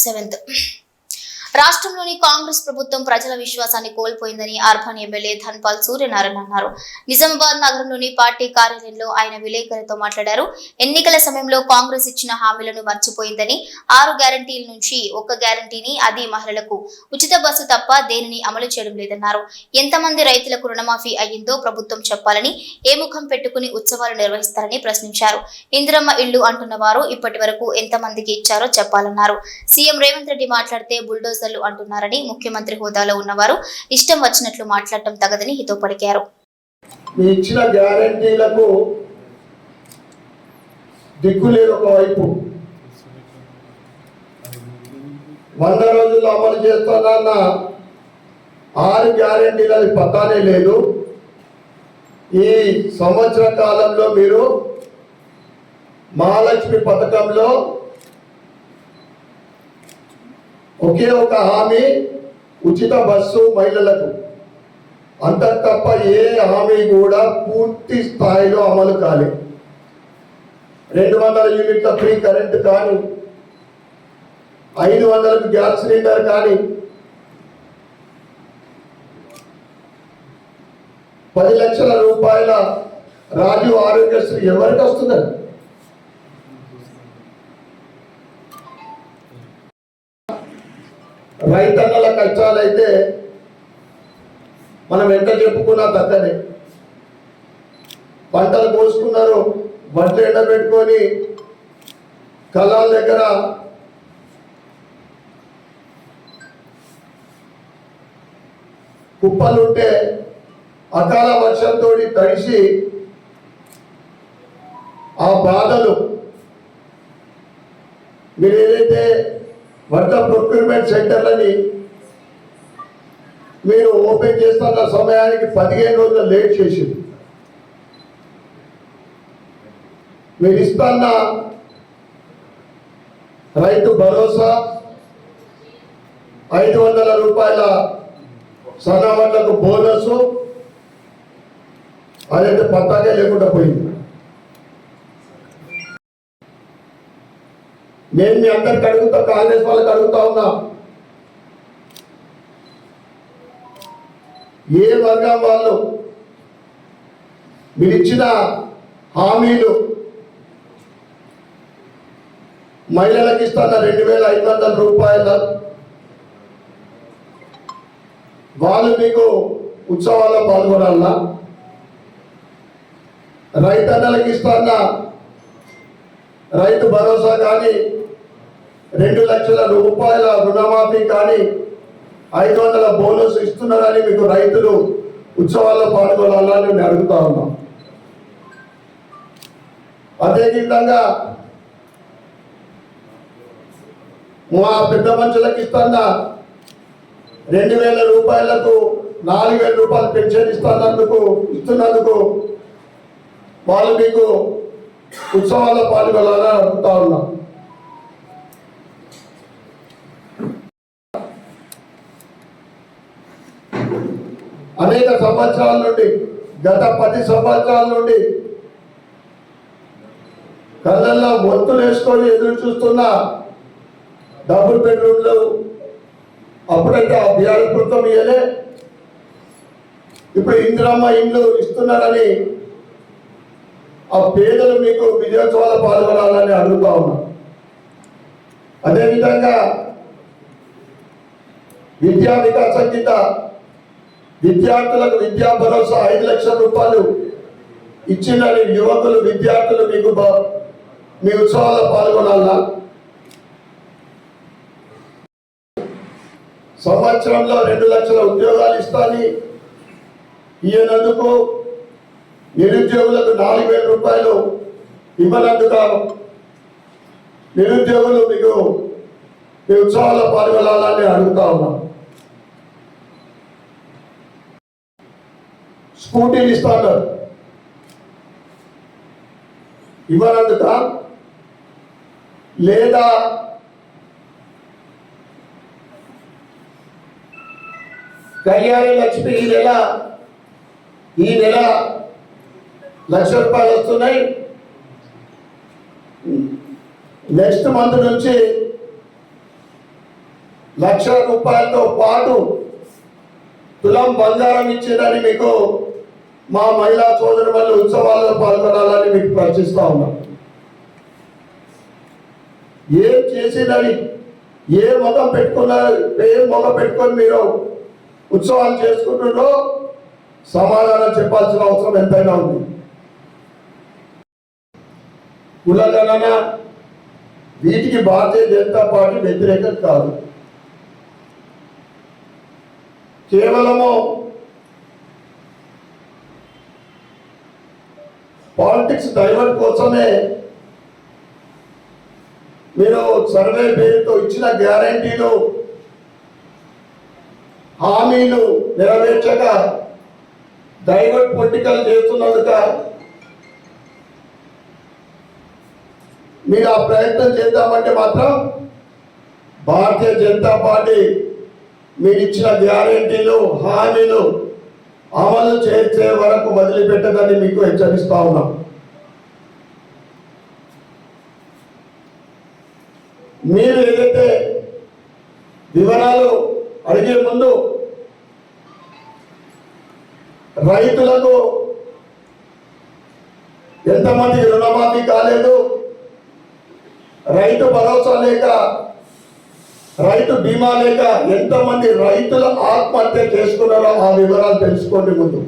se aventó. రాష్ట్రంలోని కాంగ్రెస్ ప్రభుత్వం ప్రజల విశ్వాసాన్ని కోల్పోయిందని అర్బన్ ఎమ్మెల్యే ధన్పాల్ సూర్యనారాయణ అన్నారు. నిజామాబాద్ నగరంలోని పార్టీ కార్యాలయంలో ఆయన విలేకరులతో మాట్లాడారు. ఎన్నికల సమయంలో కాంగ్రెస్ ఇచ్చిన హామీలను మర్చిపోయిందని ఆరు గ్యారంటీల నుంచి ఒక గ్యారంటీని అది మహిళలకు ఉచిత బస్సు తప్ప దేనిని అమలు చేయడం లేదన్నారు. ఎంతమంది రైతులకు రుణమాఫీ అయ్యిందో ప్రభుత్వం చెప్పాలని ఏ ముఖం పెట్టుకుని ఉత్సవాలు నిర్వహిస్తారని ప్రశ్నించారు. ఇందిరమ్మ ఇల్లు అంటున్న వారు ఇప్పటి వరకు ఎంతమందికి ఇచ్చారో చెప్పాలన్నారు. సీఎం రేవంత్ రెడ్డి మాట్లాడితే బుల్డోజ్ బుల్డోజర్లు అంటున్నారని ముఖ్యమంత్రి హోదాలో ఉన్నవారు ఇష్టం వచ్చినట్లు మాట్లాడటం తగదని హితో పలికారు. ఇచ్చిన గ్యారంటీలకు దిక్కులేదు ఒకవైపు. వంద రోజుల్లో అమలు చేస్తానన్న ఆరు గ్యారంటీలు పతానే లేదు. ఈ సంవత్సర కాలంలో మీరు మహాలక్ష్మి పథకంలో ఒకే ఒక హామీ ఉచిత బస్సు మహిళలకు. అంత తప్ప ఏ హామీ కూడా పూర్తి స్థాయిలో అమలు కాలే. రెండు వందల యూనిట్ల ఫ్రీ కరెంట్ కానీ ఐదు వందలకు గ్యాస్ సిలిండర్ కానీ పది లక్షల రూపాయల రాజు ఆరోగ్యశ్రీ ఎవరికి వస్తుందండి రైతన్నల కష్టాలైతే మనం ఎంత చెప్పుకున్నా తగ్గనే. పంటలు కోసుకున్నారు వడ్లు ఎండబెట్టుకొని కళాల దగ్గర కుప్పలుంటే అకాల వర్షంతో తడిసి ఆ బాధలు మీరు ఏదైతే వడ్ల ప్రొక్యూర్మెంట్ సెంటర్లని మీరు ఓపెన్ చేస్తున్న సమయానికి పదిహేను రోజులు లేట్ చేసింది. మీరు ఇస్తున్న రైతు భరోసా ఐదు వందల రూపాయల సన్నవాళ్ళకు బోనస్ అదైతే పత్తాకే లేకుండా పోయింది. నేను మీ అందరికి అడుగుతా కాంగ్రెస్ వాళ్ళకి అడుగుతా ఉన్నా. ఏ వర్గం వాళ్ళు మీరు ఇచ్చిన హామీలు మహిళలకు ఇస్తున్న రెండు వేల ఐదు వందల రూపాయల వాళ్ళు మీకు ఉత్సవాల్లో పాల్గొనాలన్నా రైతన్నలకు ఇస్తున్న రైతు భరోసా కానీ రెండు లక్షల రూపాయల రుణమాఫీ కానీ ఐదు వందల బోనస్ ఇస్తున్నారని మీకు రైతులు ఉత్సవాల్లో పాల్గొనాలని నేను అడుగుతా ఉన్నాం. అదేవిధంగా మా పెద్ద మనుషులకు ఇస్తున్న రెండు వేల రూపాయలకు నాలుగు వేల రూపాయలు పెన్షన్ ఇస్తున్నందుకు ఇస్తున్నందుకు వాళ్ళు మీకు ఉత్సవాల్లో పాల్గొనాలని అడుగుతా ఉన్నాం. అనేక సంవత్సరాల నుండి గత పది సంవత్సరాల నుండి కళ్ళల్లో మొత్తులు వేసుకొని ఎదురు చూస్తున్న డబుల్ బెడ్రూమ్లు అప్పుడంటే ఆ బిఆర్ ప్రభుత్వం ఇయ్యలే. ఇప్పుడు ఇందిరమ్మ ఇండ్లు ఇస్తున్నారని ఆ పేదలు మీకు విజయోత్సవాలు పాల్గొనాలని అడుగుతా ఉన్నా. అదేవిధంగా విద్యా వికాసం కింద విద్యార్థులకు విద్యా భరోసా ఐదు లక్షల రూపాయలు ఇచ్చిన యువకులు విద్యార్థులు మీకు మీ ఉత్సవాల్లో పాల్గొనాలా సంవత్సరంలో రెండు లక్షల ఉద్యోగాలు ఇస్తాని ఇయ్యనందుకు నిరుద్యోగులకు నాలుగు వేల రూపాయలు ఇవ్వనందుకు నిరుద్యోగులు మీకు మీ ఉత్సవాల్లో పాల్గొనాలని అడుగుతా ఉన్నాం. స్కూటీలు ఇస్తాను ఇవ్వనందుక లేదా కళ్యాణి లక్ష్మి ఈ నెల ఈ నెల లక్ష రూపాయలు వస్తున్నాయి. నెక్స్ట్ మంత్ నుంచి లక్ష రూపాయలతో పాటు తులం బంగారం ఇచ్చేదని మీకు మా మహిళా సోదరు వల్ల ఉత్సవాల్లో పాల్గొనాలని మీకు ప్రశ్నిస్తా ఉన్నాం. ఏం చేసిందని ఏ మొగం పెట్టుకున్నారు ఏ మొగ పెట్టుకొని మీరు ఉత్సవాలు చేసుకుంటున్నారో సమాధానం చెప్పాల్సిన అవసరం ఎంతైనా ఉంది. కులగణన వీటికి భారతీయ జనతా పార్టీ వ్యతిరేకత కాదు. కేవలము పాలిటిక్స్ డైవర్ట్ కోసమే మీరు సర్వే పేరుతో ఇచ్చిన గ్యారంటీలు హామీలు నెరవేర్చక డైవర్ట్ పొలిటికల్ చేస్తున్నందుక మీరు ఆ ప్రయత్నం చేద్దామంటే మాత్రం భారతీయ జనతా పార్టీ మీరు ఇచ్చిన గ్యారంటీలు హామీలు అమలు చేసే వరకు వదిలిపెట్టదని మీకు హెచ్చరిస్తా ఉన్నాం. మీరు ఏదైతే వివరాలు అడిగే ముందు రైతులకు ఎంతమంది రుణమాఫీ కాలేదు రైతు భరోసా లేక రైతు బీమా లేక ఎంతమంది రైతులు ఆత్మహత్య చేసుకున్నారో ఆ వివరాలు తెలుసుకోండి ముందు.